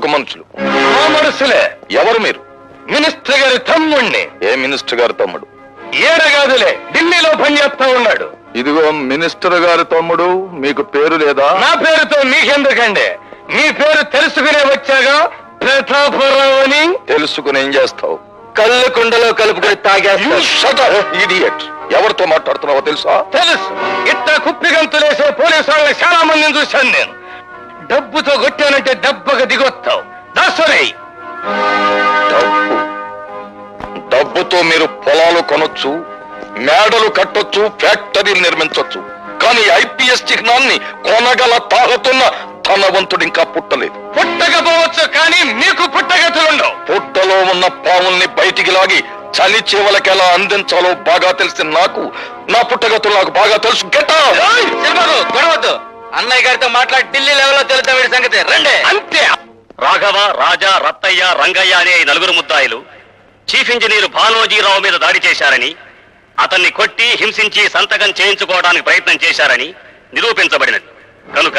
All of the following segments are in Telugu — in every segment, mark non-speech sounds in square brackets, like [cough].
అదొక మనుషులు. ఆ మనుషులే ఎవరు మీరు? మినిస్టర్ గారి తమ్ముణ్ణి. ఏ మినిస్టర్ గారి తమ్ముడు? ఏడగాదులే ఢిల్లీలో పనిచేస్తా ఉన్నాడు. ఇదిగో మినిస్టర్ గారి తమ్ముడు మీకు పేరు లేదా? నా పేరుతో మీకెందుకండి? మీ పేరు తెలుసుకునే వచ్చాగా ప్రతాపరావు అని? తెలుసుకుని ఏం చేస్తావు? కళ్ళు కుండలో కలుపుకొని తాగేస్తా ఇడియట్ ఎవరితో మాట్లాడుతున్నావో తెలుసా? తెలుసు. ఇట్ట కుప్పి గంతులేసే పోలీసు వాళ్ళని చాలా మందిని చూశాను నేను. డబ్బుతో కొట్టానంటే దెబ్బగా దిగొత్తావు. దాసరై డబ్బు. డబ్బుతో మీరు పొలాలు కొనొచ్చు మేడలు కట్టొచ్చు ఫ్యాక్టరీలు నిర్మించొచ్చు. కానీ ఐపీఎస్ చిహ్నాన్ని కొనగల తాగుతున్న ధనవంతుడు ఇంకా పుట్టలేదు. పుట్టకపోవచ్చు కానీ మీకు పుట్టగతులుండవు. పుట్టలో ఉన్న పాముల్ని బయటికి లాగి చలి చేవలకి ఎలా అందించాలో బాగా తెలిసిన నాకు నా పుట్టగతులు నాకు బాగా తెలుసు. గెట్ గొడవద్దు. అన్నయ్య గారితో మాట్లాడి ఢిల్లీ లెవెల్లో తెలుద్దాం వీడి సంగతి? రండి. అంతే. రాఘవ రాజా రత్తయ్య రంగయ్య అనే ఈ నలుగురు ముద్దాయిలు చీఫ్ ఇంజనీర్ భానోజీరావు మీద దాడి చేశారని అతన్ని కొట్టి హింసించి సంతకం చేయించుకోవడానికి ప్రయత్నం చేశారని నిరూపించబడినది. కనుక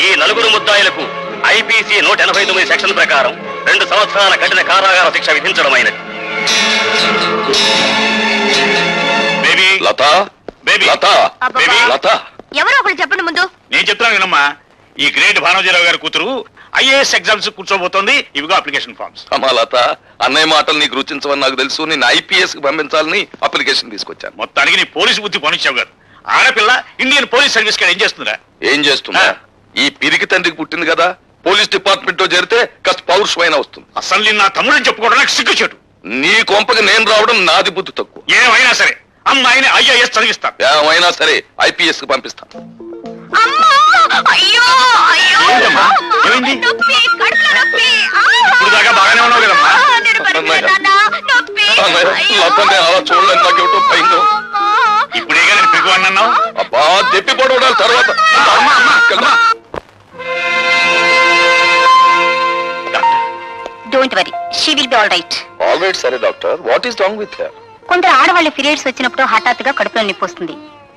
ఈ నలుగురు ముద్దాయిలకు ఐపీసీ నూట ఎనభై తొమ్మిది సెక్షన్ ప్రకారం రెండు సంవత్సరాల కఠిన కారాగార శిక్ష విధించడమైనది. Baby Latha. Baby Latha. Baby Latha ఎవరో ఒకరు చెప్పండి ముందు. నేను చెప్తున్నాను వినమ్మా. ఈ గ్రేట్ భానోజీరావు గారి కూతురు ఐఏఎస్ ఎగ్జామ్స్ కూర్చోబోతోంది. ఇవిగో అప్లికేషన్ ఫామ్స్. అమ్మా లత అన్నయ్య మాటలు నీకు రుచించవని నాకు తెలుసు. నేను ఐపీఎస్కి పంపించాలని అప్లికేషన్ తీసుకొచ్చాను. మొత్తానికి నీ పోలీసు బుద్ధి పోనిచ్చావు గారు ఆడపిల్ల ఇండియన్ పోలీస్ సర్వీస్ ఏం చేస్తుందా ఏం చేస్తున్నా ఆ. ఈ పిరికి తండ్రికి పుట్టింది కదా. పోలీస్ డిపార్ట్మెంట్లో చేరితే కాస్త పౌరుషమైన వస్తుంది. అసలు నా తమ్ముడని చెప్పుకోవడానికి సిగ్గుచేటు. నీ కొంపకి నేను రావడం నాది బుద్ధి తక్కువ. ఏమైనా సరే అమ్మాయిని ఐఏఎస్ చదివిస్తాను. ఏమైనా సరే ఐపీఎస్కి పంపిస్తాను. ఏంటమ్మా? ఏమైంది? ఇప్పుడు దాకా బాగానే ఉన్నావు కదమ్మా? అలా నాకేమిటో భయంగా ఉంది. అబ్బా పడవడాల తర్వాత. Don't worry she will be all right all right సరే doctor. What is wrong with కొందరు ఆడవాళ్ళ పీరియడ్స్ వచ్చినప్పుడు హఠాత్తుగా కడుపులో నొప్పి వస్తుంది.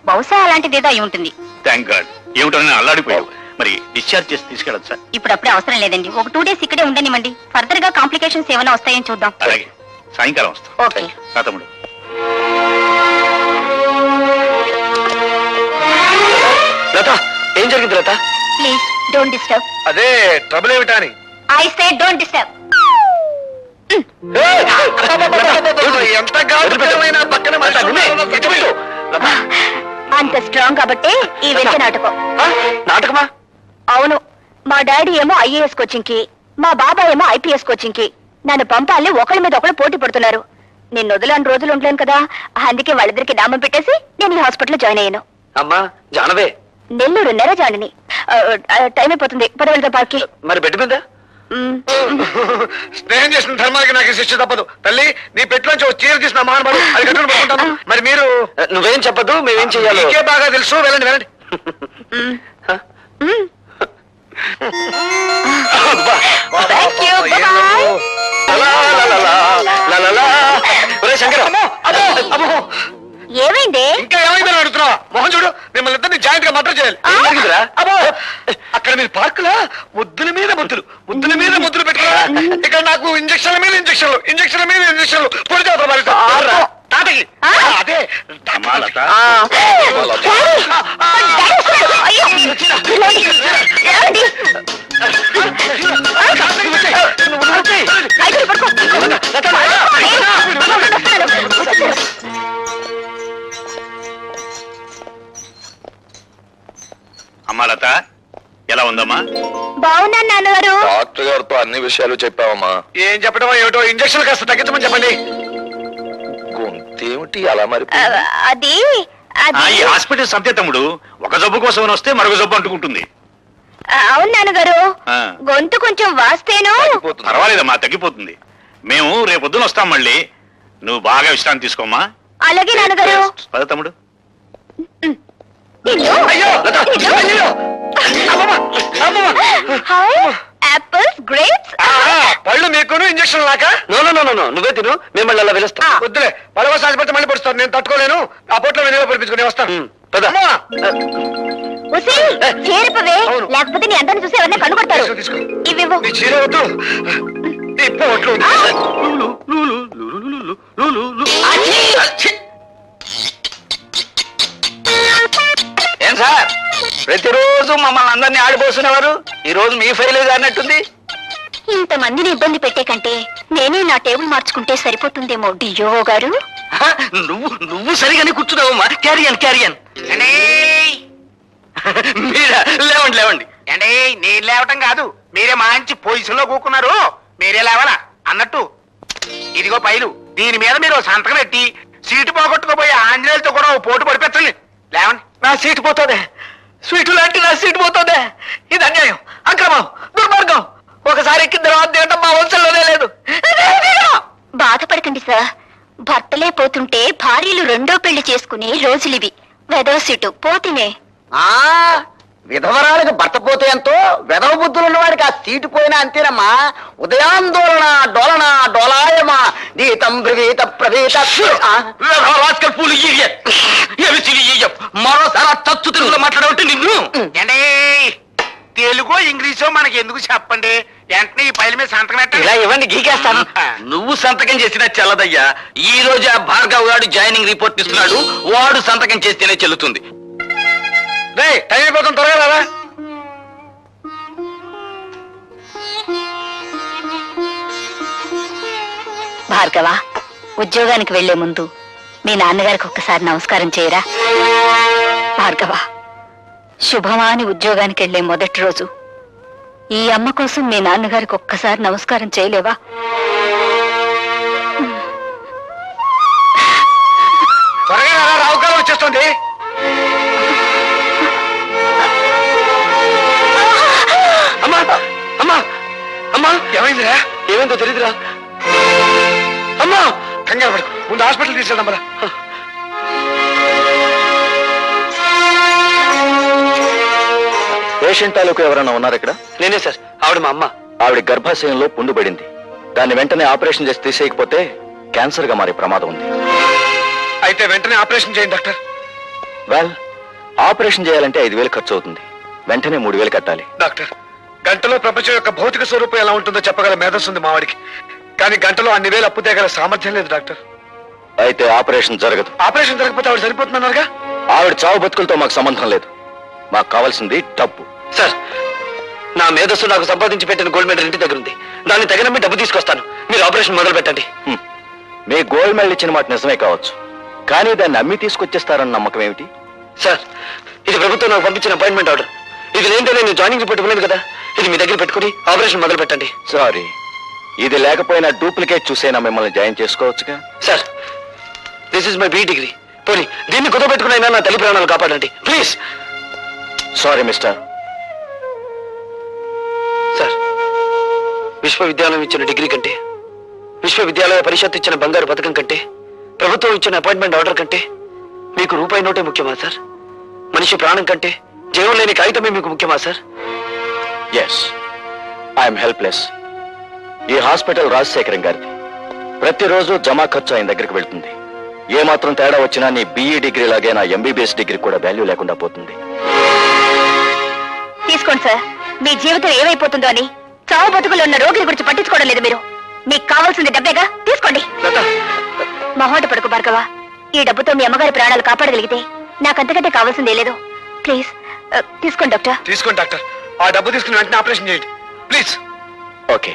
బహుశా అలాంటిది ఏదో అయి ఉంటుంది. థ్యాంక్ గాడ్ ఏమిటో నేను అల్లాడిపోయావు మరి డిశ్చార్జ్ చేసి తీసుకెళ్ళచ్చు సార్. ఇప్పుడు అప్పుడే అవసరం లేదండి. ఒక టూ డేస్ ఇక్కడే ఉండనివ్వండి. ఫర్దర్గా కాంప్లికేషన్స్ ఏమైనా వస్తాయని చూద్దాం. అలాగే. సాయంకాలం వస్తాం. ఓకే నా తమ్ముడు. లత ఏం జరిగింది లత? ప్లీజ్ డోంట్ డిస్టర్బ్ అదే ట్రబుల్ ఏమిటా అని? ఐ సే డోంట్ డిస్టర్బ్ ఎంత గాఢమైన పక్కన అంత స్ట్రాంగ్ కాబట్టి ఈ వెంట నాటకం. నాటకమా? అవును. మా డాడీ ఏమో ఐఏఎస్ కోచింగ్కి మా బాబాయ్ ఏమో ఐపీఎస్ కోచింగ్కి. నన్ను పంపాలని ఒకళ్ళ మీద ఒకళ్ళు పోటీ పడుతున్నారు. నేను వదలని రోజులు ఉండలేను కదా. అందుకే వాళ్ళిద్దరికి నామం పెట్టేసి నేను ఈ హాస్పిటల్లో జాయిన్ అయ్యాను. అమ్మా జానవే. నెల్లూరు నెరజాడిని టైం అయిపోతుంది. పదవెళ్తా పార్కి. మరి బెడ్ మీద? స్నేహం చేసిన ధర్మానికి నాకు శిక్ష తప్పదు. తల్లి నీ పెట్టులోంచి ఒక చీర తీసిన మహానుభావుడు అది కట్టుకుని పడుకుంటాను మరి మీరు? నువ్వేం చెప్పదు మేమేం చెయ్యాలి. నీకే బాగా తెలుసు వెళ్ళండి వెళ్ళండి. శంకర్. ఏమైంది? ఇంకా ఏమైందని అడుగుతున్నా మోహన్ చూడు మిమ్మల్ని ఇద్దరిని జాయింట్గా మటర్ చేయాలి. ఏం జరిగిందిరా? అబ్బో! అక్కడ మీరు పార్కులా? ముద్దుల మీద ముద్దులు. ముద్దుల మీద ముద్దులు పెట్టుకున్నా ఇక్కడ నాకు ఇంజక్షన్ల మీద ఇంజక్షన్లు ఇంజక్షన్ల మీద ఇంజక్షన్లు. పొడి మరి తాతకి ఆ? అదే. అమ్మా లత ఆ. అయ్యో. ఏమండి? ఏమండి? ఐదుగురు పడుకో. అమ్మా లత ఎలా ఉందమ్మా? బాగున్నాను నాన్నగారు. డాక్టర్ గారితో అన్ని విషయాలు చెప్పావమ్మా. ఏం చెప్పడం ఏమిటో ఇంజక్షన్ కాస్త తగ్గించమని చెప్పండి. గొంతేమిటి అలా మరి? ఆ, అది ఆ, అది ఈ హాస్పిటల్ సత్య తమ్ముడు. ఒక జబ్బు కోసం వస్తే మరొక జబ్బు అంటుకుంటుంది. ఆ, అవును నాన్నగారు. ఆ. గొంతు కొంచెం వాస్తేను. పర్వాలేదమ్మా తగ్గిపోతుంది. మేము రేపొద్దున వస్తాం మళ్ళీ. నువ్వు బాగా విశ్రాంతి తీసుకోమ్మా. అలాగే నాన్నగారు. పద తమ్ముడు. యాపిల్స్ గ్రేప్స్ పళ్ళు మీకును ఇంజక్షన్ లాక నో నో నో నువ్వే తిను. మిమ్మల్ని అలా పిలుస్తా. వద్దులే. పడవ సాధిపడితే మళ్ళీ పడుస్తారు. నేను తట్టుకోలేను. ఆ పొట్లో వెనుక పొడిపించుకుని వస్తాను. పద. చేరిపవే. లేకపోతే నీ అందరిని చూసి ఎవరిని కనుగొడతారు తీసుకో, తీసుకో. ఇవివ్వు నీ చీర వద్దు. ఈ పోట్లు వద్దు. ఛీ! ఏం ప్రతిరోజు మమ్మల్ని అందరినీ ఆడిపోస్తున్నవారు? ఈ రోజు మీ ఫైల్ అన్నట్టుంది ఇంతమందిని ఇబ్బంది పెట్టే కంటే నేనే నా టేబుల్ మార్చుకుంటే సరిపోతుందేమో డియో గారు? హ, నువ్వు నువ్వు సరిగానే కూర్చున్నావమ్మా. క్యారియన్ క్యారియన్ మీరా లేవండి లేవండి. అంటే నేను లేవటం కాదు. మీరే మంచి పొజిషన్లో కూకున్నారు. మీరే లేవాలా? అన్నట్టు. ఇదిగో పైలు దీని మీద మీరు ఓ సంతకం పెట్టి సీటు పోగొట్టుకోబోయే ఆంజనేయులతో కూడా ఓ పోటు పడిపెట్టండి. లేవండి. నా సీటు పోతుంది స్వీటు లాంటి నా సీటు పోతుంది. ఇది అన్యాయం అక్రమం దుర్మార్గం. ఒకసారి ఎక్కిన తర్వాత తినడం మా వంశంలోనే లేదు. బాధపడకండి సార్. భర్తలే పోతుంటే భార్యలు రెండో పెళ్ళి చేసుకునే రోజులివి. వెదవ సీటు పోతినే. ఆ విధవరాలకు భర్త పోతే ఎంతో విధవ బుద్ధులు ఉన్నవాడికి ఆ సీటు పోయినా అంతేనమ్మా. ఉదయాందోళన డోలన డోలాయమా. గీతం బ్రవీత ప్రవీత. ఆ, రాస్కల్ పూలు మరోసారి చచ్చు తెలుగులో మాట్లాడమంటే నిన్ను. తెలుగో ఇంగ్లీషో మనకి ఎందుకు చెప్పండి? వెంటనే ఈ పైల మీద సంతకం ఇలా ఇవ్వండి గీకేస్తాను. నువ్వు సంతకం చేసినా చెల్లదయ్యా. ఈ రోజు ఆ భార్గవ్ గారు జాయినింగ్ రిపోర్ట్ ఇస్తున్నాడు. వాడు సంతకం చేస్తేనే చెల్లుతుంది. రేయ్, టైం అయిపోతుంది త్వరగా రారా? భార్గవ ఉద్యోగానికి వెళ్ళే ముందు మీ నాన్నగారికి ఒక్కసారి నమస్కారం చేయరా? భార్గవ శుభమా అని ఉద్యోగానికి వెళ్ళే మొదటి రోజు ఈ అమ్మ కోసం మీ నాన్నగారికి ఒక్కసారి నమస్కారం చేయలేవా? త్వరగా రారా రావుకాలం వచ్చేస్తుంది. అమ్మా! అమ్మా అమ్మా ఏమైందిరా? ఏమైందో తెలియదురా అమ్మా! కంగారు పడుకు. ముందు హాస్పిటల్ తీసుకెళ్దాం పేషెంట్ తాలూకు ఎవరైనా ఉన్నారు ఇక్కడ? నేనే సార్. ఆవిడ మా అమ్మ. ఆవిడ గర్భాశయంలో పుండు పడింది. దాన్ని వెంటనే ఆపరేషన్ చేసి తీసేయకపోతే క్యాన్సర్గా మారే ప్రమాదం ఉంది. అయితే వెంటనే ఆపరేషన్ చేయండి డాక్టర్. వెల్ ఆపరేషన్ చేయాలంటే ఐదు వేలు ఖర్చు అవుతుంది. వెంటనే మూడు వేలు కట్టాలి. డాక్టర్ గంటలో ప్రపంచం యొక్క భౌతిక స్వరూపం ఎలా ఉంటుందో చెప్పగల మేధస్సు ఉంది మావాడికి కానీ గంటలో అన్ని వేలు అప్పు తేగల సామర్థ్యం లేదు డాక్టర్. అయితే ఆపరేషన్ జరగదు. ఆపరేషన్ జరగకపోతే ఆవిడ సరిపోతున్నారుగా ఆవిడ చావు బతుకులతో మాకు సంబంధం లేదు. మాకు కావాల్సింది డబ్బు. సార్ నా మేధస్సు నాకు సంపాదించి పెట్టిన గోల్డ్ మెడల్ ఇంటి దగ్గర ఉంది దాన్ని తగినమ్మి డబ్బు తీసుకొస్తాను. మీరు ఆపరేషన్ మొదలు పెట్టండి. మీ గోల్డ్ మెడల్ ఇచ్చిన మాట నిజమే కావచ్చు. కానీ దాన్ని అమ్మి తీసుకొచ్చేస్తారన్న నమ్మకం ఏమిటి? సార్ ఇది ప్రభుత్వం నాకు పంపించిన అపాయింట్మెంట్ ఆర్డర్. ఇది లేదంటే నేను జాయినింగ్ ఇవ్వలేదు కదా. ఇది మీ దగ్గర పెట్టుకుని ఆపరేషన్ మొదలు పెట్టండి. సారీ. ఇది లేకపోయినా డూప్లికేట్ చూసైనా మిమ్మల్ని join చేసుకోవచ్చుగా? Sir this is my B degree పోనీ దీన్ని కుదపెట్టుకునైనా నా తల్లి ప్రాణాలు కాపాడండి. ప్లీజ్ సారీ మిస్టర్ సార్ విశ్వవిద్యాలయం ఇచ్చిన డిగ్రీ కంటే విశ్వవిద్యాలయ పరిషత్ ఇచ్చిన బంగారు పథకం కంటే ప్రభుత్వం ఇచ్చిన అపాయింట్మెంట్ ఆర్డర్ కంటే మీకు రూపాయి నోటే ముఖ్యమా సార్? మనిషి ప్రాణం కంటే జీవం లేని కాగితమే మీకు ముఖ్యమా సార్? ఎస్ ఐఎమ్ హెల్ప్లెస్ ఈ హాస్పిటల్ రాజశేఖరం గారిది. ప్రతిరోజు జమా ఖర్చు ఆయన దగ్గరికి వెళ్తుంది. ఏ మాత్రం తేడా వచ్చినా నీ బీఈ డిగ్రీ లాగే నా ఎంబీబీఎస్ డిగ్రీ కూడా వాల్యూ లేకుండా పోతుంది. తీసుకోండి సార్. మీ జీవితం ఏమైపోతుందో అని చావు బతుకులు ఉన్న రోగుల గురించి పట్టించుకోవడం లేదు మీరు. మీకు కావాల్సింది డబ్బేగా తీసుకోండి. మొహోట పడుకు భార్గవ. ఈ డబ్బుతో మీ అమ్మగారి ప్రాణాలు కాపాడగలిగితే నాకంతకంటే కావాల్సిందే లేదు. ప్లీజ్ తీసుకోండి డాక్టర్. తీసుకోండి డాక్టర్. ఆ డబ్బు తీసుకుని వెంటనే ఆపరేషన్ చేయండి. ప్లీజ్. ఓకే.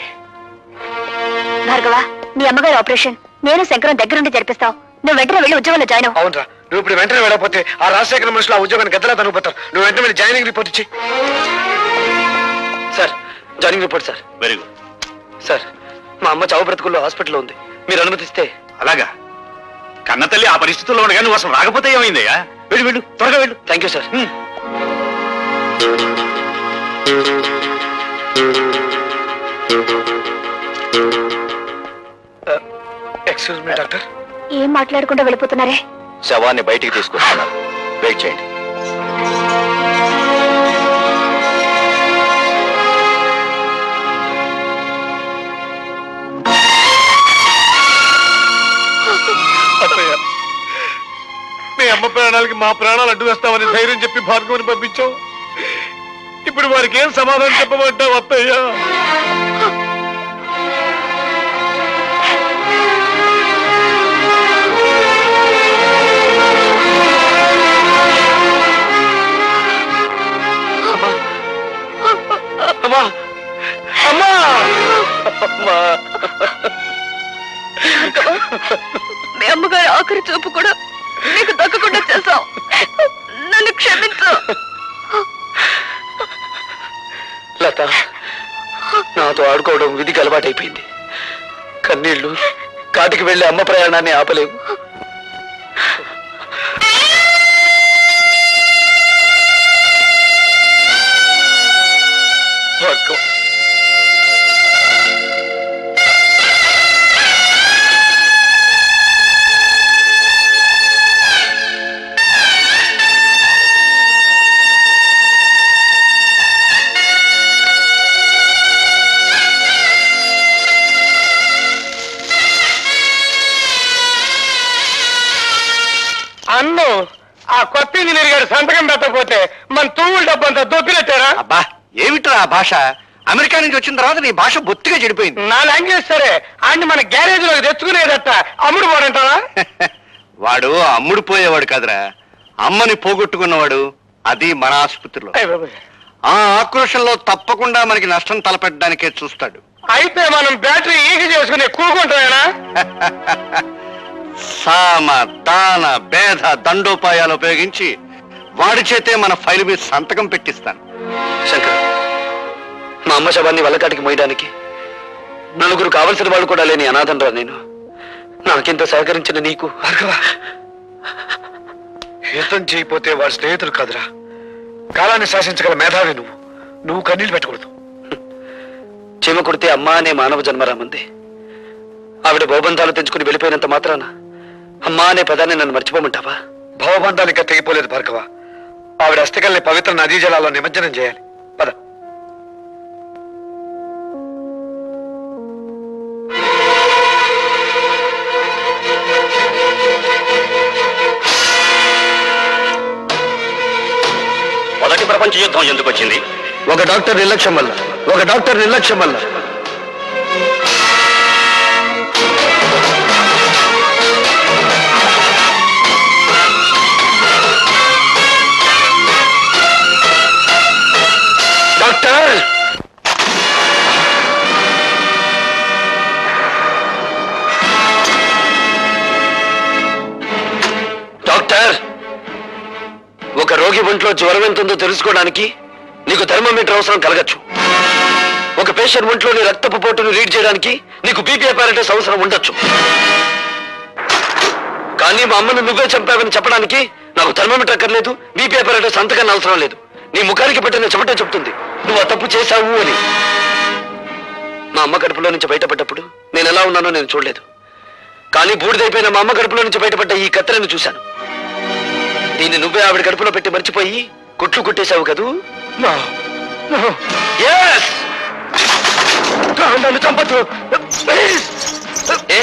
భార్గవ మీ అమ్మగారి ఆపరేషన్. నేను శంకరం దగ్గరుండి జరిపిస్తావు. నువ్వు వెంటనే వెళ్ళి ఉద్యోగంలో జాయిన్ అవ్వు. అవునరా. నువ్వు ఇప్పుడు వెంటనే వెళ్ళకపోతే ఆ రాజశేఖర మనుషులు ఆ ఉద్యోగాన్ని గద్దలా తనుకుపోతారు నువ్వు వెంటనే వెళ్ళి జాయినింగ్ రిపోర్ట్ ఇచ్చి. Sir joining report sir. Very good. Sir మా అమ్మ చావు బ్రతుకుల్లో హాస్పిటల్లో ఉంది. మీరు అనుమతిస్తే. అలాగా? కన్నతల్లి ఆ పరిస్థితుల్లో ఉండగా నువ్వు అసలు రాకపోతే ఏమైందయ్యా? వెళ్ళు వెళ్ళు. త్వరగా వెళ్ళు. Thank you sir excuse me doctor ఏం మాట్లాడకుండా వెళ్ళిపోతున్నారే? శవాన్ని బయటికి తీసుకొస్తున్నారు వెయిట్ చేయండి. అత్తయ్య మీ అమ్మ ప్రాణాలకి మా ప్రాణాలు అడ్డు వేస్తామని ధైర్యం చెప్పి భార్గవుని పంపించావు. ఇప్పుడు వారికి ఏం సమాధానం చెప్పమంటావు అత్తయ్యా? ఆడుకోవడం విధికి అలవాటైపోయింది. కన్నీళ్ళు కాటికి వెళ్ళే అమ్మ ప్రయాణాన్ని ఆపలేవు. అన్ను ఆ కొత్త ఇంజనీర్ గారు సంతకం పెట్టకపోతే మన తూముల డబ్బంతా దొబ్బినట్టారా? అబ్బా ఏమిట్రా ఆ భాష? అమెరికా నుంచి వచ్చిన తర్వాత నీ భాష బొత్తిగా చెడిపోయింది. నా లాంగ్వేజ్ సరే ఆయన మన గ్యారేజ్లోకి తెచ్చుకునేదట అమ్ముడు పోడంటారా [laughs] వాడు అమ్ముడు పోయేవాడు కాదురా. అమ్మని పోగొట్టుకున్నవాడు అది మన ఆసుపత్రిలో. ఆ ఆక్రోషంలో తప్పకుండా మనకి నష్టం తలపెట్టడానికే చూస్తాడు. అయితే మనం బ్యాటరీ ఈగ చేసుకునే కూకుంటామేనా [laughs] సామ దాన భేద దండోపాయాలు ఉపయోగించి వాడి చేతే మన ఫైల్ మీద సంతకం పెట్టిస్తాను. శంకర్ మా అమ్మ శవాన్ని వల్లకాటికి మోయడానికి నలుగురు కావలసిన వాళ్ళు కూడా లేని అనాథనరా నేను. నాకింత సహకరించిన నీకు యుద్ధం చేయకపోతే వాడి స్నేహితులు కాదురా. కాలాన్ని శాసించగల మేధావి నువ్వు. నువ్వు కన్నీళ్ళు పెట్టకూడదు. చీమ కొడితే అమ్మ అనే మానవ జన్మరామంది ఆవిడ బహుబంధాలు తెంచుకుని వెళ్ళిపోయినంత మాత్రాన అమ్మా అనే పదాన్ని నన్ను మర్చిపోమంటావా? భవబంధాలు ఇంకా తెగిపోలేదు భార్గవ. ఆవిడ అస్థికల్ని పవిత్ర నదీ జలాల్లో నిమజ్జనం చేయాలి. పద. మొదటి ప్రపంచ యుద్ధం ఎందుకు వచ్చింది? ఒక డాక్టర్ నిర్లక్ష్యం వల్ల ఒక డాక్టర్ నిర్లక్ష్యం వల్ల. ఒక రోగి ఒంట్లో జ్వరం ఎంత ఉందో తెలుసుకోవడానికి నీకు థర్మోమీటర్ అవసరం కలగచ్చు. ఒక పేషెంట్ ఒంట్లోని రక్తపు పోటును రీడ్ చేయడానికి నీకు బీపీ అపారటస్ అవసరం ఉండొచ్చు. కానీ మా అమ్మను నువ్వే చంపావని చెప్పడానికి నాకు థర్మోమీటర్ అక్కర్లేదు బీపీ అపారటస్ అంతకన్నా అవసరం లేదు. నీ ముఖానికి పెట్టిన చెమటే చెప్తుంది నువ్వు ఆ తప్పు చేశావు అని. మా అమ్మ కడుపులో నుంచి బయటపడ్డప్పుడు నేను ఎలా ఉన్నానో నేను చూడలేదు. కానీ బూడిదైపోయిన మా అమ్మ కడుపులో నుంచి బయటపడ్డ ఈ కత్తెరను చూశాను. దీన్ని నువ్వే ఆవిడ కడుపులో పెట్టి మర్చిపోయి కుట్లు కుట్టేశావు కదూ? నన్ను చంపద్దు. ఏ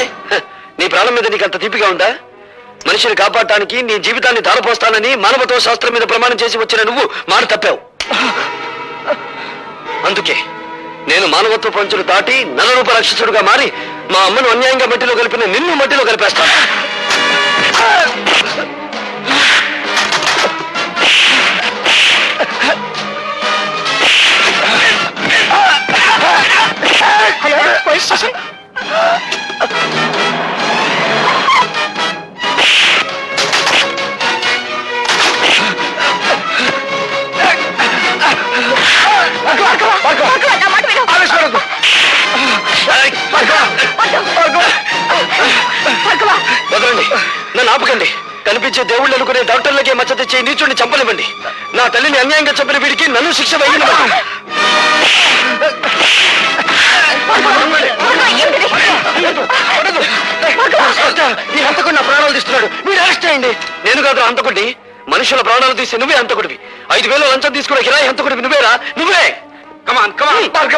నీ ప్రాణం మీద నీకు అంత తీపిగా ఉందా? మనిషిని కాపాడటానికి నీ జీవితాన్ని దారపోస్తానని మానవతో శాస్త్రం మీద ప్రమాణం చేసి వచ్చిన నువ్వు మాట తప్పావు. అందుకే నేను మానవత్వ పంచులు దాటి నలరూప రక్షసుడుగా మారి మా అమ్మను అన్యాయంగా మట్టిలో కలిపిన నిన్ను మట్టిలో కలిపేస్తాను. నన్ను ఆపకండి. కనిపించే దేవుళ్ళు అనుకునే డాక్టర్లకే మచ్చ తెచ్చే ఈ నీచుడిని చంపనివ్వండి. నా తల్లిని అన్యాయంగా చంపిన వీడికి నన్ను శిక్ష వేయనివ్వండి. ఈ హంతకుడు నా ప్రాణాలు తీస్తున్నాడు మీరు అరెస్ట్ చేయండి నేను కాదు హంతకుడిని మనుషుల ప్రాణాలు తీసి నువ్వే హంతకుడివి ఐదు వేలు లంచం తీసుకునే కిరాయి హంతకుడివి నువ్వేరా నువ్వే కమాన్ కమాన్